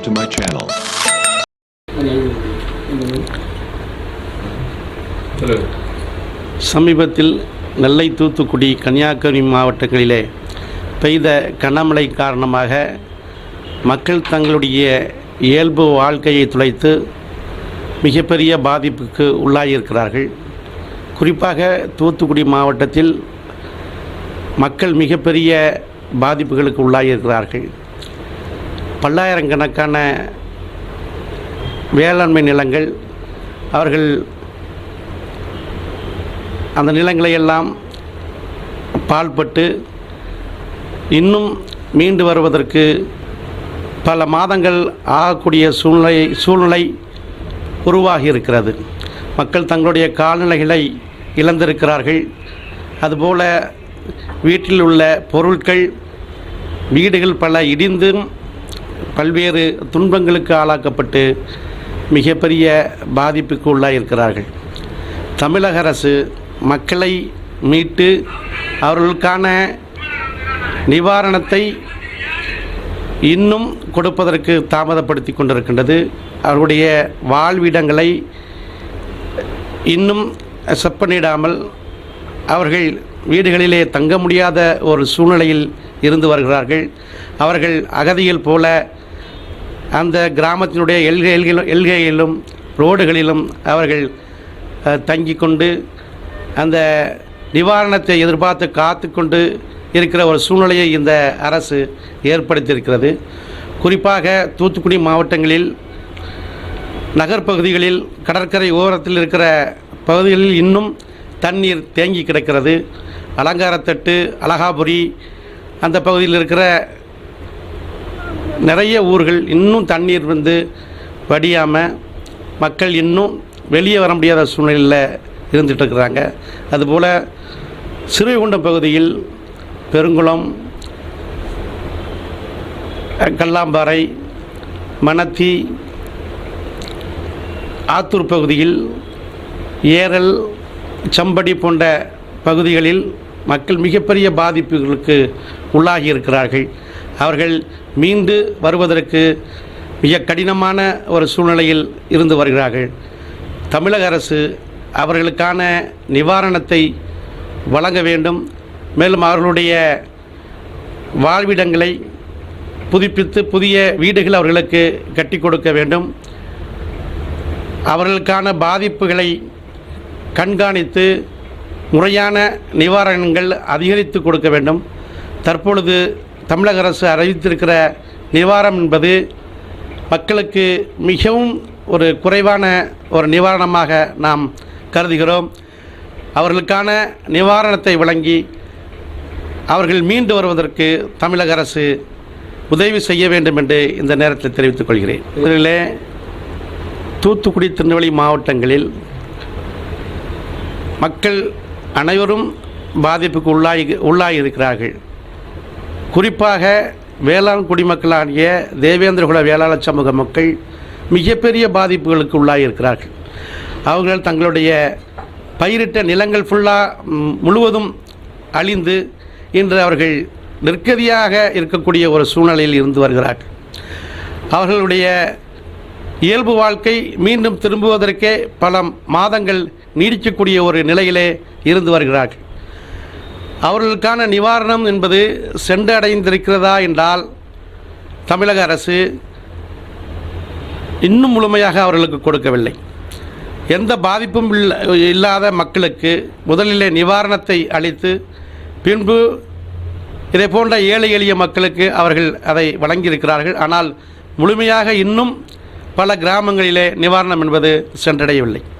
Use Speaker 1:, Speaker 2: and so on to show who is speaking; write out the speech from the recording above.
Speaker 1: subscribe to my channel.
Speaker 2: சமீபத்தில் நெல்லை தூத்துக்குடி கன்னியாகுமரி மாவட்டங்களிலே பெய்த கனமழை காரணமாக மக்கள் தங்களுடைய இயல்பு வாழ்க்கையை துளைத்து மிகப்பெரிய பாதிப்புக்கு உள்ளாகியிருக்கிறார்கள் குறிப்பாக தூத்துக்குடி மாவட்டத்தில் மக்கள் மிகப்பெரிய பாதிப்புகளுக்கு உள்ளாகியிருக்கிறார்கள் பல்லாயிரக்கணக்கான வேளாண்மை நிலங்கள் அவர்கள் அந்த நிலங்களை எல்லாம் பால்பட்டு இன்னும் மீண்டு வருவதற்கு பல மாதங்கள் ஆகக்கூடிய சூழ்நிலை சூழ்நிலை உருவாகி இருக்கிறது மக்கள் தங்களுடைய கால்நிலைகளை இழந்திருக்கிறார்கள். அதுபோல வீட்டில் உள்ள பொருட்கள் வீடுகள் பல இடிந்தும் பல்வேறு துன்பங்களுக்கு ஆளாக்கப்பட்டு மிகப்பெரிய பாதிப்புக்கு உள்ளாயிருக்கிறார்கள். தமிழக அரசு மக்களை மீட்டு அவர்களுக்கான நிவாரணத்தை இன்னும் கொடுப்பதற்கு தாமதப்படுத்தி கொண்டிருக்கின்றது. அவருடைய வாழ்விடங்களை இன்னும் செப்பனிடாமல் அவர்கள் வீடுகளிலே தங்க முடியாத ஒரு சூழ்நிலையில் இருந்து வருகிறார்கள். அவர்கள் அகதியில் போல அந்த கிராமத்தினுடைய எல்கை எல்கையிலும் ரோடுகளிலும் அவர்கள் தங்கி கொண்டு அந்த நிவாரணத்தை எதிர்பார்த்து காத்து கொண்டு இருக்கிற ஒரு சூழ்நிலையை இந்த அரசு ஏற்படுத்தியிருக்கிறது. குறிப்பாக தூத்துக்குடி மாவட்டங்களில் நகர்ப்பகுதிகளில் கடற்கரை ஓரத்தில் இருக்கிற பகுதிகளில் இன்னும் தண்ணீர் தேங்கி கிடக்கிறது. அலங்காரத்தட்டு அழகாபுரி அந்த பகுதியில் இருக்கிற நிறைய ஊர்கள் இன்னும் தண்ணீர் வந்து வடியாமல் மக்கள் இன்னும் வெளியே வர முடியாத சூழ்நிலையில் இருந்துகிட்டு இருக்கிறாங்க. அதுபோல் சிறுவைகுண்டம் பகுதியில் பெருங்குளம் கல்லாம்பாறை மணத்தி ஆத்தூர் பகுதியில் ஏரல் சம்படி போன்ற பகுதிகளில் மக்கள் மிகப்பெரிய பாதிப்புகளுக்கு உள்ளாகி இருக்கிறார்கள். அவர்கள் மீண்டு வருவதற்கு மிக கடினமான ஒரு சூழ்நிலையில் இருந்து வருகிறார்கள். தமிழக அரசு அவர்களுக்கான நிவாரணத்தை வழங்க வேண்டும். மேலும் அவர்களுடைய வாழ்விடங்களை புதுப்பித்து புதிய வீடுகள் அவர்களுக்கு கட்டி கொடுக்க வேண்டும். அவர்களுக்கான பாதிப்புகளை கண்காணித்து முறையான நிவாரணங்கள் அதிகரித்து கொடுக்க வேண்டும். தற்பொழுது தமிழக அரசு அறிவித்திருக்கிற நிவாரணம் என்பது மக்களுக்கு மிகவும் ஒரு குறைவான ஒரு நிவாரணமாக நாம் கருதுகிறோம். அவர்களுக்கான நிவாரணத்தை வழங்கி அவர்கள் மீண்டு வருவதற்கு தமிழக அரசு உதவி செய்ய வேண்டும் என்று இந்த நேரத்தில் தெரிவித்துக் கொள்கிறேன். இதிலே தூத்துக்குடி திருநெல்வேலி மாவட்டங்களில் மக்கள் அனைவரும் பாதிப்புக்கு உள்ளாகி உள்ளாகி இருக்கிறார்கள் குறிப்பாக வேளாண் குடிமக்களாகிய தேவேந்திரகுல வேளாள சமூக மக்கள் மிகப்பெரிய பாதிப்புகளுக்கு உள்ளாகி இருக்கிறார்கள் அவர்கள் தங்களுடைய பயிரிட்ட நிலங்கள் ஃபுல்லாக முழுவதும் அழிந்து இன்று அவர்கள் நிற்கதியாக இருக்கக்கூடிய ஒரு சூழ்நிலையில் இருந்து வருகிறார்கள். அவர்களுடைய இயல்பு வாழ்க்கை மீண்டும் திரும்புவதற்கே பல மாதங்கள் நீடிக்கக்கூடிய ஒரு நிலையிலே இருந்து வருகிறார்கள். அவர்களுக்கான நிவாரணம் என்பது சென்றடைந்திருக்கிறதா என்றால் தமிழக அரசு இன்னும் முழுமையாக அவர்களுக்கு கொடுக்கவில்லை. எந்த பாதிப்பும் இல்ல இல்லாத மக்களுக்கு முதலிலே நிவாரணத்தை அளித்து பின்பு இதை போன்ற ஏழை எளிய மக்களுக்கு அவர்கள் அதை வழங்கியிருக்கிறார்கள். ஆனால் முழுமையாக இன்னும் பல கிராமங்களிலே நிவாரணம் என்பது சென்றடையவில்லை.